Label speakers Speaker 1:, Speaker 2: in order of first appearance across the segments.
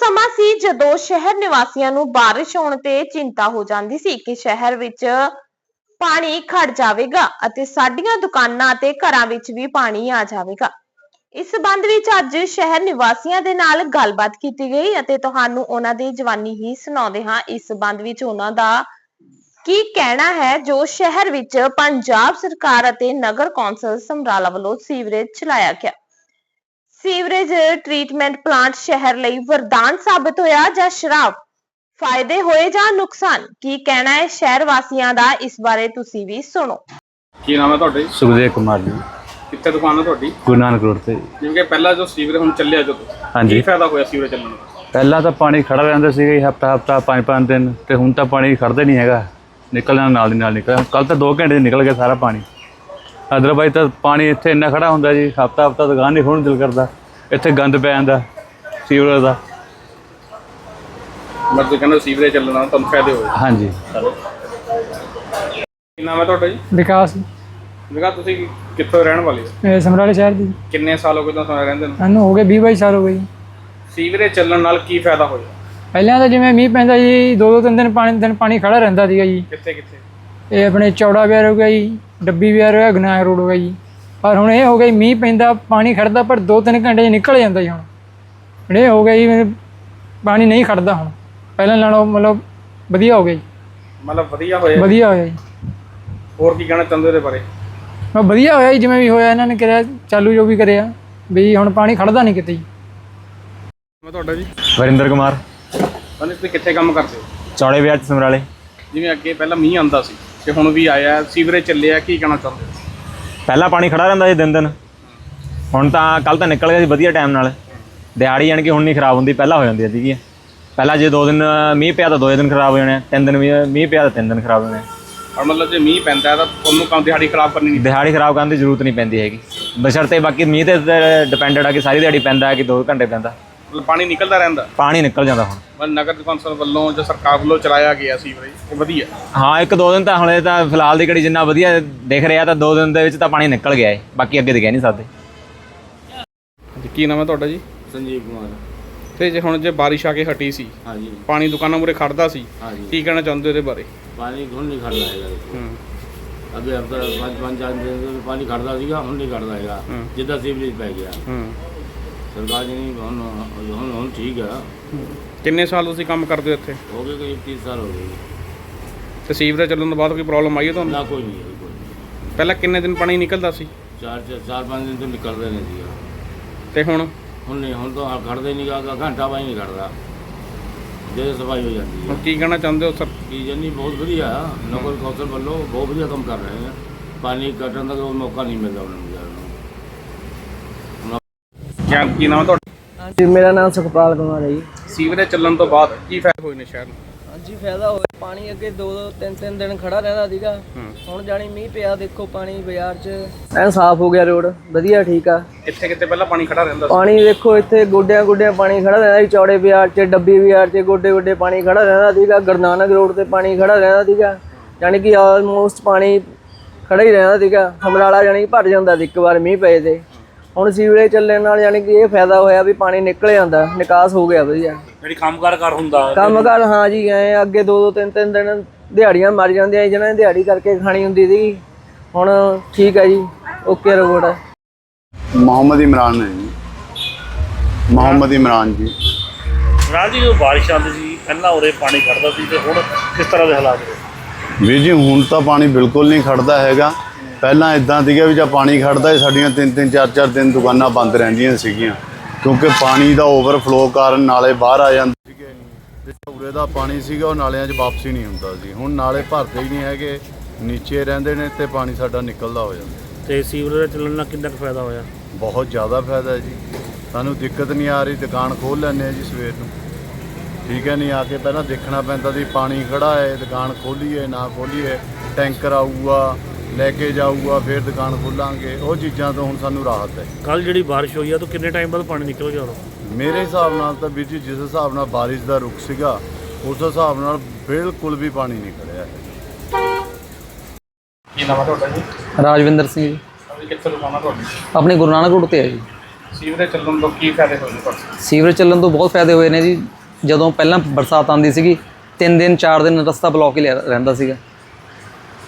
Speaker 1: ਸਮਾਂ ਸੀ ਜਦੋਂ ਸ਼ਹਿਰ ਨਿਵਾਸੀਆਂ ਨੂੰ ਬਾਰਿਸ਼ ਹੋਣ ਤੇ ਚਿੰਤਾ ਹੋ ਜਾਂਦੀ ਸੀ ਕਿ ਸ਼ਹਿਰ ਵਿੱਚ ਪਾਣੀ ਖੜ ਜਾਵੇਗਾ ਅਤੇ ਸਾਡੀਆਂ ਦੁਕਾਨਾਂ ਅਤੇ ਘਰਾਂ ਵਿੱਚ ਵੀ ਪਾਣੀ ਆ ਜਾਵੇਗਾ। ਇਸ ਸੰਬੰਧ ਵਿੱਚ ਅੱਜ ਸ਼ਹਿਰ ਨਿਵਾਸੀਆਂ ਦੇ ਨਾਲ ਗੱਲਬਾਤ ਕੀਤੀ ਗਈ ਅਤੇ ਤੁਹਾਨੂੰ ਉਹਨਾਂ ਦੀ ਜਵਾਨੀ ਹੀ ਸੁਣਾਉਂਦੇ ਹਾਂ। ਇਸ ਸੰਬੰਧ ਵਿੱਚ ਉਹਨਾਂ ਦਾ ਕੀ ਕਹਿਣਾ ਹੈ, ਜੋ ਸ਼ਹਿਰ ਵਿੱਚ ਪੰਜਾਬ ਸਰਕਾਰ ਅਤੇ ਨਗਰ ਕੌਂਸਲ ਸਮਰਾਲਾ ਵੱਲੋਂ ਸੀਵਰੇਜ ਚਲਾਇਆ ਗਿਆ। ਸੀਵਰੇਜ ਟ੍ਰੀਟਮੈਂਟ ਪਲਾਂਟ ਸ਼ਹਿਰ ਲਈ ਵਰਦਾਨ ਸਾਬਤ ਹੋਇਆ ਜਾਂ ਸ਼ਰਾਬ? ਫਾਇਦੇ ਹੋਏ ਜਾਂ ਨੁਕਸਾਨ? ਕੀ ਕਹਿਣਾ ਹੈ ਸ਼ਹਿਰ ਵਾਸੀਆਂ ਦਾ? ਇਸ ਬਾਰੇ ਤੁਸੀਂ ਵੀ ਸੁਣੋ।
Speaker 2: ਕੀ ਨਾਮ ਹੈ ਤੁਹਾਡੇ
Speaker 3: ਸੁਖਦੇਵ ਕੁਮਾਰ ਜੀ।
Speaker 2: ਕਿੱਥੇ ਦੁਕਾਨ ਹੈ ਤੁਹਾਡੀ?
Speaker 3: ਗੁਰੂ ਨਾਨਕ ਰੋਡ ਤੇ।
Speaker 2: ਜਿਵੇਂ ਕਿ ਪਹਿਲਾਂ ਜੋ ਸੀਵਰੇਜ ਹੁਣ ਚੱਲਿਆ ਜਦੋਂ
Speaker 3: ਹਾਂਜੀ।
Speaker 2: ਕੀ ਫਾਇਦਾ ਹੋਇਆ ਸੀਵਰੇਜ ਚੱਲਣ ਦਾ?
Speaker 3: ਪਹਿਲਾਂ ਤਾਂ ਪਾਣੀ ਖੜਾ ਰਹਿੰਦਾ ਸੀਗਾ ਜੀ ਹਫਤਾ ਹਫਤਾ ਪੰਜ ਪੰਜ ਦਿਨ ਤੇ ਹੁਣ ਤਾਂ ਪਾਣੀ ਖੜਦਾ ਨਹੀਂ ਹੈਗਾ। ਨਿਕਲਣਾ ਨਾਲ ਦੀ ਨਾਲ ਨਿਕਲ ਕੱਲ ਤਾਂ 2 ਘੰਟੇ 'ਚ ਨਿਕਲ ਗਿਆ ਸਾਰਾ ਪਾਣੀ। ਅਦਰਵਾਈਜ਼ ਤਾਂ ਪਾਣੀ ਇੱਥੇ ਇੰਨਾ ਖੜਾ ਹੁੰਦਾ ਜੀ ਹਫਤਾ ਹਫਤਾ ਦੁਕਾਨ ਨਹੀਂ ਖੋਲ੍ਹਣ ਦਿਲ ਕਰਦਾ। ਇੱਥੇ ਗੰਦ ਪੈ ਜਾਂਦਾ ਸੀਵਰੇਜ ਦਾ।
Speaker 2: ਮੈਂ ਤਾਂ ਕਹਿੰਦਾ ਸੀਵਰੇਜ ਚੱਲਣ ਨਾਲ ਤੁਹਾਨੂੰ ਫਾਇਦੇ ਹੋਏ।
Speaker 3: ਹਾਂਜੀ।
Speaker 2: ਕੀ ਨਾਮ ਹੈ ਤੁਹਾਡਾ ਜੀ?
Speaker 4: ਵਿਕਾਸ।
Speaker 2: ਜਗਾ ਤੁਸੀਂ ਕਿੱਥੋਂ ਰਹਿਣ ਵਾਲੇ ਹੋ?
Speaker 4: ਇਹ ਸਮਰਾਲੇ ਸ਼ਹਿਰ ਦੀ।
Speaker 2: ਕਿੰਨੇ ਸਾਲ ਹੋ ਗਏ ਤੁਹਾਨੂੰ ਸਮਝ ਰਹਿੰਦੇ ਨੂੰ?
Speaker 4: ਸਾਨੂੰ ਹੋ ਗਏ 20 22 ਸਾਲ ਹੋ ਗਏ ਜੀ।
Speaker 2: ਸੀਵਰੇਜ ਚੱਲਣ ਨਾਲ ਕੀ ਫਾਇਦਾ ਹੋਇਆ?
Speaker 4: ਪਹਿਲਾਂ ਤਾਂ ਜਿਵੇਂ ਮੀਂਹ ਪੈਂਦਾ ਜੀ ਦੋ ਦੋ ਤਿੰਨ ਦਿਨ ਪਾਣੀ ਦਿਨ ਪਾਣੀ ਖੜਾ ਰਹਿੰਦਾ ਸੀਗਾ ਜੀ।
Speaker 2: ਕਿੱਥੇ ਕਿੱਥੇ
Speaker 4: ਇਹ ਆਪਣੇ ਚੌੜਾ ਵਿਆਰ ਹੋ ਗਿਆ ਜੀ। ਡੱਬੀ ਵਿਆਰ ਹੋ ਗਿਆ ਗਨਾਹ ਰੋਡ ਹੋ ਗਿਆ ਜੀ। ਪਰ ਹੁਣ ਇਹ ਹੋ ਗਿਆ ਜੀ, ਮੀਂਹ ਪੈਂਦਾ ਪਾਣੀ ਖੜਦਾ ਪਰ ਦੋ ਤਿੰਨ ਘੰਟੇ 'ਚ ਨਿਕਲ ਜਾਂਦਾ ਜੀ ਹੁਣ। ਹੁਣ ਇਹ ਹੋ ਗਿਆ ਜੀ ਵੀ ਪਾਣੀ ਨਹੀਂ ਖੜਦਾ ਹੁਣ। ਪਹਿਲਾਂ ਨਾਲੋਂ ਮਤਲਬ ਵਧੀਆ ਹੋ ਗਿਆ ਜੀ।
Speaker 2: ਮਤਲਬ ਵਧੀਆ ਹੋਇਆ
Speaker 4: ਵਧੀਆ ਹੋਇਆ ਜੀ।
Speaker 2: ਹੋਰ ਕੀ ਕਹਿਣਾ ਚਾਹੁੰਦੇ ਉਹਦੇ ਬਾਰੇ?
Speaker 4: ਮੈਂ ਵਧੀਆ ਹੋਇਆ ਜੀ ਜਿਵੇਂ ਵੀ ਹੋਇਆ ਇਹਨਾਂ ਨੇ ਕਰਿਆ ਚਾਲੂ ਜੋ ਵੀ ਕਰਿਆ ਵੀ ਹੁਣ ਪਾਣੀ ਖੜਦਾ ਨਹੀਂ ਕਿਤੇ ਜੀ।
Speaker 2: ਮੈਂ ਤੁਹਾਡਾ ਜੀ।
Speaker 3: ਵਰਿੰਦਰ ਕੁਮਾਰ।
Speaker 2: ਤੁਹਾਨੂੰ ਤੁਸੀਂ ਕਿੱਥੇ ਕੰਮ ਕਰਦੇ ਹੋ?
Speaker 3: ਚੌੜੇ ਵਿਆਹ ਚ ਸਮਰਾਲੇ।
Speaker 2: ਜਿਵੇਂ ਅੱਗੇ ਪਹਿਲਾਂ ਮੀਂਹ ਆਂਦਾ ਸੀ। ਤੇ ਹੁਣ ਵੀ ਆਇਆ ਸੀਵਰੇਜ ਚੱਲਿਆ ਕੀ ਕਹਿਣਾ ਚਾਹੁੰਦੇ ਹੋ
Speaker 5: ਪਹਿਲਾਂ ਪਾਣੀ ਖੜਾ ਰਹਿੰਦਾ ਸੀ ਦਿਨ ਦਿਨ ਹੁਣ ਤਾਂ ਕੱਲ ਤਾਂ ਨਿਕਲ ਗਿਆ ਸੀ ਵਧੀਆ ਟਾਈਮ ਨਾਲ। ਦਿਹਾੜੀ ਯਾਨੀ ਕਿ ਹੁਣ ਨਹੀਂ ਖਰਾਬ ਹੁੰਦੀ ਪਹਿਲਾਂ ਹੋ ਜਾਂਦੀ ਸੀਗੀ ਪਹਿਲਾਂ ਜੇ ਦੋ ਦਿਨ ਮੀਂਹ ਪਿਆ ਤਾਂ ਦੋ ਦਿਨ ਖਰਾਬ ਹੋ ਜਾਣੇ ਆ, ਤਿੰਨ ਦਿਨ ਮੀਂਹ ਮੀਂਹ ਪਿਆ ਤਾਂ ਤਿੰਨ ਦਿਨ ਖਰਾਬ ਹੋ ਜਾਣੇ ਆ।
Speaker 2: ਔਰ ਮਤਲਬ ਜੇ ਮੀਂਹ ਪੈਂਦਾ ਹੈ ਤਾਂ ਤੁਹਾਨੂੰ ਕੰਮ ਦਿਹਾੜੀ ਖਰਾਬ ਕਰਨੀ ਨਹੀਂ?
Speaker 5: ਦਿਹਾੜੀ ਖਰਾਬ ਕਰਨ ਦੀ ਜ਼ਰੂਰਤ ਨਹੀਂ ਪੈਂਦੀ ਹੈਗੀ। ਬਸ਼ਰਤੇ ਬਾਕੀ ਮੀਂਹ ਤੇ ਡਿਪੈਂਡਡ ਆ ਕਿ ਸਾਰੀ ਦਿਹਾੜੀ ਪੈਂਦਾ ਹੈ ਕਿ 2 ਘੰਟੇ ਪੈਂਦਾ।
Speaker 2: ਪਾਣੀ ਨਿਕਲਦਾ ਰਹਿੰਦਾ?
Speaker 5: ਪਾਣੀ ਨਿਕਲ ਜਾਂਦਾ ਹੁਣ।
Speaker 2: ਮਤਲਬ ਨਗਰ ਕੌਂਸਲ ਵੱਲੋਂ ਜਾਂ ਸਰਕਾਰ ਵੱਲੋਂ ਚਲਾਇਆ ਗਿਆ ਸੀਵਰੇਜ ਇਹ ਵਧੀਆ?
Speaker 5: ਹਾਂ ਇੱਕ ਦੋ ਦਿਨ ਤਾਂ ਹੁਣੇ ਤਾਂ ਫਿਲਹਾਲ ਦੀ ਘੜੀ ਜਿੰਨਾ ਵਧੀਆ ਦਿਖ ਰਿਹਾ ਤਾਂ ਦੋ ਦਿਨ ਦੇ ਵਿੱਚ ਤਾਂ ਪਾਣੀ ਨਿਕਲ ਗਿਆ ਹੈ ਬਾਕੀ ਅੱਗੇ ਤੇ ਕਹਿ ਨਹੀਂ ਸਕਦੇ
Speaker 2: ਕੀ ਨਾਮ ਹੈ ਤੁਹਾਡਾ ਜੀ?
Speaker 6: ਸੰਜੀਵ ਕੁਮਾਰ।
Speaker 2: ਤੇ ਜੇ ਹੁਣ ਜੇ ਬਾਰਿਸ਼ ਆ ਕੇ ਹਟੀ ਸੀ
Speaker 6: ਹਾਂਜੀ।
Speaker 2: ਪਾਣੀ ਦੁਕਾਨਾਂ ਮੂਰੇ ਖੜਦਾ ਸੀ ਕੀ ਕਹਿਣਾ ਚਾਹੁੰਦੇ ਉਹਦੇ ਬਾਰੇ?
Speaker 6: ਪਾਣੀ ਹੁਣ ਨਹੀਂ ਖੜਦਾ ਹੈਗਾ
Speaker 2: ਹੂੰ।
Speaker 6: ਅੱਗੇ ਹਫਤਾ ਪੰਜ ਪੰਜ ਤੋਂ ਪਾਣੀ ਖੜਦਾ ਸੀਗਾ ਹੁਣ ਨਹੀਂ ਖੜਦਾ ਹੈਗਾ। ਜਿੱਦਾਂ ਸੀਵਰੇਜ ਪੈ ਗਿਆ।
Speaker 2: ਹੂੰ।
Speaker 6: ਸਰਕਾਰ ਜੀ ਨੇ ਹੁਣ ਹੁਣ ਹੁਣ ਠੀਕ ਆ।
Speaker 2: ਕਿੰਨੇ ਸਾਲ ਤੁਸੀਂ ਕੰਮ ਕਰਦੇ ਹੋ ਇੱਥੇ?
Speaker 6: ਹੋ ਗਏ ਕੋਈ 30 ਸਾਲ ਹੋ ਗਏ
Speaker 2: ਤੇ ਸੀਵਰੇਜ ਚੱਲਣ ਤੋਂ ਬਾਅਦ ਕੋਈ ਪ੍ਰੋਬਲਮ ਆਈ ਹੈ ਤੁਹਾਨੂੰ?
Speaker 6: ਨਾ ਕੋਈ ਨਹੀਂ ਹੈ, ਕੋਈ ਨਹੀਂ।
Speaker 2: ਪਹਿਲਾਂ ਕਿੰਨੇ ਦਿਨ ਪਾਣੀ ਨਿਕਲਦਾ ਸੀ?
Speaker 6: ਚਾਰ ਚਾਰ ਚਾਰ ਪੰਜ ਦਿਨ ਤੋਂ ਨਿਕਲਦੇ ਨਹੀਂ ਸੀਗਾ
Speaker 2: ਤੇ ਹੁਣ?
Speaker 6: ਹੁਣ ਨਹੀਂ ਹੁਣ ਤਾਂ ਖੜਦੇ ਨਹੀਂ ਗਾ ਘੰਟਾ ਬਾਈ ਨਹੀਂ ਖੜਦਾ। ਜੇ ਸਫ਼ਾਈ ਹੋ ਜਾਂਦੀ
Speaker 2: ਹੁਣ
Speaker 6: ਹੈ
Speaker 2: ਕੀ ਕਹਿਣਾ ਚਾਹੁੰਦੇ ਹੋ ਸਰ?
Speaker 6: ਕੀ ਜੰਨੀ ਬਹੁਤ ਵਧੀਆ। ਨਗਰ ਕੌਂਸਲ ਵੱਲੋਂ ਬਹੁਤ ਵਧੀਆ ਕੰਮ ਕਰ ਰਹੇ ਆ। ਪਾਣੀ ਕੱਟਣ ਦਾ ਕੋਈ ਮੌਕਾ ਨਹੀਂ ਮਿਲਦਾ ਉਹਨਾਂ ਨੂੰ ਨੂੰ
Speaker 2: ਕਿਆ ਕੀ ਨਾਮ ਹੈ ਤੁਹਾਡਾ?
Speaker 7: ਹਾਂਜੀ ਮੇਰਾ ਨਾਮ ਸੁਖਪਾਲ ਕੁਮਾਰ ਹੈ ਜੀ।
Speaker 2: ਸੀਵਰੇਜ ਚੱਲਣ ਤੋਂ ਬਾਅਦ ਕੀ ਫਾਇਦੇ ਹੋਏ ਨੇ ਸ਼ਹਿਰ ਨੂੰ?
Speaker 7: ਹਾਂਜੀ ਫਾਇਦਾ ਹੋਇਆ ਪਾਣੀ ਅੱਗੇ 2 2 3 3 ਦਿਨ ਖੜਾ ਰਹਿੰਦਾ ਸੀਗਾ।
Speaker 2: ਹੂੰ।
Speaker 7: ਹੁਣ ਜਾਣੀ ਮੀਂਹ ਪਿਆ ਦੇਖੋ ਪਾਣੀ ਬਾਜ਼ਾਰ 'ਚ। ਐ ਸਾਫ਼ ਹੋ ਗਿਆ ਰੋਡ। ਵਧੀਆ ਠੀਕ ਆ।
Speaker 2: ਕਿੱਥੇ ਕਿੱਥੇ ਪਹਿਲਾਂ ਪਾਣੀ ਖੜਾ ਰਹਿੰਦਾ ਸੀ?
Speaker 7: ਪਾਣੀ ਦੇਖੋ ਇੱਥੇ ਗੋਡਿਆਂ ਗੋਡਿਆਂ ਪਾਣੀ ਖੜਾ ਰਹਿੰਦਾ ਸੀ ਚੌੜੇ ਬਾਜ਼ਾਰ 'ਚ ਡੱਬੀ ਬਾਜ਼ਾਰ 'ਚ ਗੋਡੇ ਗੋਡੇ ਪਾਣੀ ਖੜਾ ਰਹਿੰਦਾ ਸੀਗਾ। ਗੁਰਨਾਨਕ ਰੋਡ ਤੇ ਪਾਣੀ ਖੜਾ ਰਹਿੰਦਾ ਸੀਗਾ। ਜਾਣੀ ਕਿ ਆਲਮੋਸਟ ਪਾਣੀ ਖੜਾ ਹੀ ਰਹਿੰਦਾ ਸੀਗਾ। ਸਮਰਾਲਾ ਜਾਣੀ ਕਿ ਭਰ ਜਾਂਦਾ ਸੀ ਇੱਕ ਵਾਰ ਮੀਂਹ ਪਏ ਤੇ। ਹੁਣ ਸੀਵਰੇਜ ਚੱਲਣ ਨਾਲ ਯਾਨੀ ਕਿ ਇਹ ਫਾਇਦਾ ਹੋਇਆ ਵੀ ਪਾਣੀ ਨਿਕਲ ਜਾਂਦਾ ਨਿਕਾਸ ਹੋ ਗਿਆ ਵਧੀਆ।
Speaker 6: ਜਿਹੜੀ ਕੰਮਕਾਰ ਕਰ ਹੁੰਦਾ।
Speaker 7: ਕੰਮਕਾਰ ਹਾਂ ਜੀ ਐ ਅੱਗੇ ਦੋ ਦੋ ਤਿੰਨ ਤਿੰਨ ਦਿਨ ਦਿਹਾੜੀਆਂ ਮਰ ਜਾਂਦੀਆਂ ਜਿਹਨਾਂ ਨੇ ਦਿਹਾੜੀ ਕਰਕੇ ਖਾਣੀ ਹੁੰਦੀ ਸੀ ਹੁਣ ਠੀਕ ਹੈ ਜੀ ਓਕੇ ਰਿਪੋਰਟ ਹੈ
Speaker 8: ਮੁਹੰਮਦ ਇਮਰਾਨ ਨੇ ਜੀ। ਮੁਹੰਮਦ ਇਮਰਾਨ ਜੀ।
Speaker 9: ਰਾਜ ਜੀ ਜਦੋਂ ਬਾਰਿਸ਼ ਆਉਂਦੀ ਸੀ ਪਹਿਲਾਂ ਉਰੇ ਪਾਣੀ ਖੜਦਾ ਸੀ ਤੇ ਹੁਣ ਕਿਸ ਤਰ੍ਹਾਂ ਦੇ ਹਾਲਾਤ ਨੇ?
Speaker 8: ਵੀਰ ਜੀ ਹੁਣ ਤਾਂ ਪਾਣੀ ਬਿਲਕੁਲ ਨਹੀਂ ਖੜਦਾ ਹੈਗਾ। ਪਹਿਲਾਂ ਇਦਾਂ ਸੀਗਾ ਵੀ ਜਦ ਪਾਣੀ ਖੜਦਾ ਸਾਡੀਆਂ ਤਿੰਨ ਤਿੰਨ ਚਾਰ ਚਾਰ ਦਿਨ ਦੁਕਾਨਾਂ ਬੰਦ ਰਹਿੰਦੀਆਂ ਸੀਗੀਆਂ। ਕਿਉਂਕਿ ਪਾਣੀ ਦਾ ਓਵਰਫਲੋ ਕਾਰਨ ਨਾਲੇ ਬਾਹਰ ਆ ਜਾਂਦੇ ਸੀਗੇ। ਤੇ ਉਰੇ ਦਾ ਪਾਣੀ ਸੀਗਾ ਉਹ ਨਾਲਿਆਂ 'ਚ ਵਾਪਸੀ ਨਹੀਂ ਹੁੰਦਾ ਸੀ। ਹੁਣ ਨਾਲੇ ਭਰਦੇ ਹੀ ਨਹੀਂ ਹੈਗੇ ਨੀਚੇ ਰਹਿੰਦੇ ਨੇ ਤੇ ਪਾਣੀ ਸਾਡਾ ਨਿਕਲਦਾ ਹੋ ਜਾਂਦਾ।
Speaker 9: ਤੇ ਸੀਵਰੇਜ ਚੱਲਣ ਨਾਲ ਕਿੰਨਾ ਕੁ ਫਾਇਦਾ ਹੋਇਆ?
Speaker 8: ਬਹੁਤ ਜ਼ਿਆਦਾ ਫਾਇਦਾ ਹੈ ਜੀ। ਸਾਨੂੰ ਦਿੱਕਤ ਨਹੀਂ ਆ ਰਹੀ ਦੁਕਾਨ ਖੋਲ ਲੈਂਦੇ ਆ ਜੀ ਸਵੇਰ ਨੂੰ। ਠੀਕ ਹੈ ਨਹੀਂ ਆ ਕੇ ਪਹਿਲਾਂ ਦੇਖਣਾ ਪੈਂਦਾ ਸੀ ਪਾਣੀ ਖੜਾ ਹੈ ਦੁਕਾਨ ਖੋਲੀਏ ਨਾ ਖੋਲੀਏ ਟੈਂਕਰ ਆਊਗਾ। ਲੈ ਕੇ ਜਾਊਗਾ ਫਿਰ ਦੁਕਾਨ ਖੋਲਾਂਗੇ। ਉਹ ਚੀਜ਼ਾਂ ਤੋਂ ਹੁਣ ਸਾਨੂੰ ਰਾਹਤ ਹੈ।
Speaker 9: ਕੱਲ ਜਿਹੜੀ ਬਾਰਿਸ਼ ਹੋਈ ਆ ਤਾਂ ਕਿੰਨੇ ਟਾਈਮ ਬਾਅਦ ਪਾਣੀ ਨਿਕਲ ਗਿਆ ਉਰੋਂ
Speaker 8: ਮੇਰੇ ਹਿਸਾਬ ਨਾਲ ਤਾਂ ਵੀਰ ਜੀ ਜਿਸ ਹਿਸਾਬ ਨਾਲ ਬਾਰਿਸ਼ ਦਾ ਰੁਖ ਸੀਗਾ ਉਸ ਹਿਸਾਬ ਨਾਲ ਬਿਲਕੁਲ ਵੀ ਪਾਣੀ ਨਹੀਂ ਖੜਿਆ ਹੈ।
Speaker 2: ਕੀ ਨਾਮ ਹੈ ਤੁਹਾਡਾ ਜੀ?
Speaker 4: ਰਾਜਵਿੰਦਰ ਸਿੰਘ ਜੀ।
Speaker 2: ਕਿੱਥੇ ਆ ਤੁਹਾਡੀ?
Speaker 4: ਆਪਣੇ ਗੁਰੂ ਨਾਨਕ ਰੋਡ ਤੇ ਹੈ ਜੀ।
Speaker 2: ਸੀਵਰੇਜ ਚੱਲਣ ਤੋਂ ਕੀ ਫਾਇਦੇ ਹੋਏ ਨੇ ਤੁਹਾਨੂੰ
Speaker 10: ਸੀਵਰੇਜ ਚੱਲਣ ਤੋਂ ਬਹੁਤ ਫਾਇਦੇ ਹੋਏ ਨੇ ਜੀ। ਜਦੋਂ ਪਹਿਲਾਂ ਬਰਸਾਤ ਆਉਂਦੀ ਸੀਗੀ ਤਿੰਨ ਦਿਨ ਚਾਰ ਦਿਨ ਰਸਤਾ ਬਲੌਕ ਹੀ ਲਿਆ- ਰਹਿੰਦਾ ਸੀਗਾ।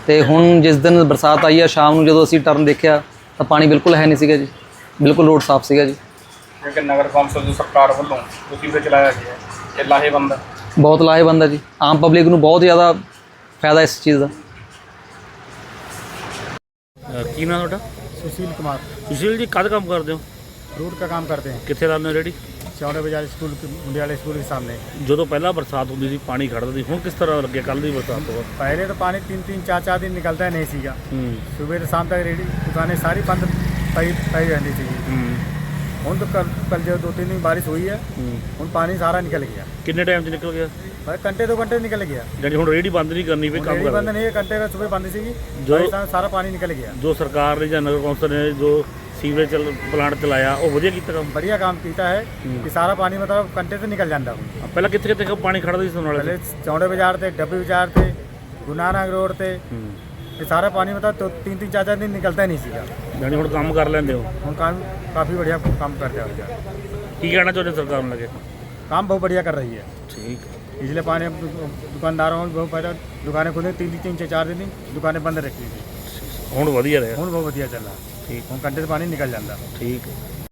Speaker 10: ਤੇ ਹੁਣ ਜਿਸ ਦਿਨ ਬਰਸਾਤ ਆਈ ਆ ਸ਼ਾਮ ਨੂੰ ਜਦੋਂ ਅਸੀਂ ਟਰਨ ਦੇਖਿਆ ਤਾਂ ਪਾਣੀ ਬਿਲਕੁਲ ਹੈ ਨਹੀਂ ਸੀਗਾ ਜੀ ਬਿਲਕੁਲ ਰੋਡ ਸਾਫ਼ ਸੀਗਾ ਜੀ
Speaker 2: ਕਿਉਂਕਿ ਨਗਰ ਕੌਂਸਲ ਦੀ ਸਰਕਾਰ ਵੱਲੋਂ ਜੋ ਸੀਵਰੇਜ ਚਲਾਇਆ ਗਿਆ ਹੈ, ਇਹ ਲਾਹੇਵੰਦ ਹੈ
Speaker 10: ਬਹੁਤ ਲਾਹੇਵੰਦ ਹੈ ਜੀ ਆਮ ਪਬਲਿਕ ਨੂੰ ਬਹੁਤ ਜ਼ਿਆਦਾ ਫਾਇਦਾ ਇਸ ਚੀਜ਼ ਦਾ
Speaker 9: ਕੀ ਨਾਮ ਤੁਹਾਡਾ
Speaker 11: सुशील कुमार
Speaker 9: ਸੁਸ਼ੀਲ ਜੀ ਕਦ ਕੰਮ ਕਰਦੇ ਹੋ
Speaker 11: रोड का काम करते हैं
Speaker 9: ਕਿੱਥੇ ਲਾਉਂਦੇ ਹੋ ਰੇੜੀ
Speaker 11: चौड़े बाजार स्कूल के मुंडियाला स्कूल के सामने
Speaker 9: ਜਦੋਂ ਪਹਿਲਾਂ ਬਰਸਾਤ ਹੁੰਦੀ ਸੀ ਪਾਣੀ ਖੜਦਾ ਸੀ ਹੁਣ ਕਿਸ ਤਰ੍ਹਾਂ ਲੱਗਿਆ ਕੱਲ ਦੀ ਬਰਸਾਤ ਤੋਂ ਬਾਅਦ
Speaker 11: पहले तो पानी तीन तीन चार चार दिन निकलता ही नहीं सीगा
Speaker 9: ਹੂੰ
Speaker 11: सुबह से शाम तक रेडी दुकानें सारी बंद पई पई रहती थी
Speaker 9: ਹੂੰ
Speaker 11: ਹੁਣ तो कल कल जो दो तीन दिन बारिश हुई है
Speaker 9: ਹੂੰ
Speaker 11: ਹੁਣ ਪਾਣੀ ਸਾਰਾ ਨਿਕਲ ਗਿਆ
Speaker 9: ਕਿੰਨੇ ਟਾਈਮ 'ਚ ਨਿਕਲ ਗਿਆ
Speaker 11: ਬਸ ਘੰਟੇ ਦੋ ਘੰਟੇ ਨਿਕਲ ਗਿਆ
Speaker 9: ਜਾਨੀ ਹੁਣ ਰੇੜੀ ਬੰਦ ਨਹੀਂ ਕਰਨੀ ਪਈ ਕੰਮ
Speaker 11: ਰੇੜੀ ਬੰਦ
Speaker 9: ਕਰ
Speaker 11: ਨਹੀਂ ਹੈ ਘੰਟੇ ਦਾ ਸਵੇਰ ਬੰਦ ਸੀਗੀ
Speaker 9: ਜੋ-
Speaker 11: ਬਾਰਿਸ਼ ਨਾਲ ਸਾਰਾ ਪਾਣੀ ਨਿਕਲ ਗਿਆ
Speaker 9: ਜੋ ਸਰਕਾਰ ਨੇ ਜਾਂ ਨਗਰ ਕੌਂਸਲ ਨੇ ਜੋ ਸੀਵਰੇਜ ਚੱਲ ਪਲਾਂਟ ਚਲਾਇਆ ਉਹ ਵਧੀਆ ਕੀਤਾ ਕੰਮ
Speaker 11: बढ़िया काम ਕੀਤਾ ਹੈ ਕਿ ਸਾਰਾ ਪਾਣੀ ਮਤਲਬ ਘੰਟੇ ਤੇ ਨਿਕਲ ਜਾਂਦਾ ਹੁਣ
Speaker 9: ਪਹਿਲਾਂ ਕਿੱਥੇ ਕਿੱਥੇ ਪਾਣੀ ਖੜਦਾ ਸੀ ਸੁਣਾਲੇ
Speaker 11: ਪਹਿਲੇ ਚੌੜੇ ਬਾਜ਼ਾਰ ਤੇ ਡੱਬੀ ਬਾਜ਼ਾਰ ਤੇ ਗੁਨਾਨਾ ਰੋਡ ਤੇ ਇਹ ਸਾਰਾ ਪਾਣੀ ਮਤਲਬ ਦੋ ਤਿੰਨ ਤਿੰਨ ਚਾਰ ਚਾਰ ਦਿਨ ਨਿਕਲਦਾ ਹੀ ਨਹੀਂ ਸੀਗਾ
Speaker 9: ਜਾਨੀ ਹੁਣ ਕੰਮ ਕਰ ਲੈਂਦੇ ਹੋ
Speaker 11: ਹੁਣ काम काफ़ी बढ़िया काम कर रहा है
Speaker 9: ਕੀ ਕਹਿਣਾ ਚਾਹੁੰਦੇ ਸਰਕਾਰ ਨੂੰ ਲੱਗੇ
Speaker 11: काम बहुत बढ़िया कर रही है
Speaker 9: ਠੀਕ
Speaker 11: इसलिए पानी अब दुकानदारों को बहुत फायदा दुकानें खुली तीन तीन चार चार दिन दुकानें बंद रखी थी
Speaker 9: ਹੁਣ ਵਧੀਆ ਰਿਹਾ
Speaker 11: ਹੁਣ ਬਹੁਤ ਵਧੀਆ ਚੱਲਾ
Speaker 9: ਠੀਕ
Speaker 11: ਹੁਣ ਘੰਟੇ ਤੋਂ ਪਾਣੀ ਨਿਕਲ ਜਾਂਦਾ।
Speaker 9: ਠੀਕ ਹੈ।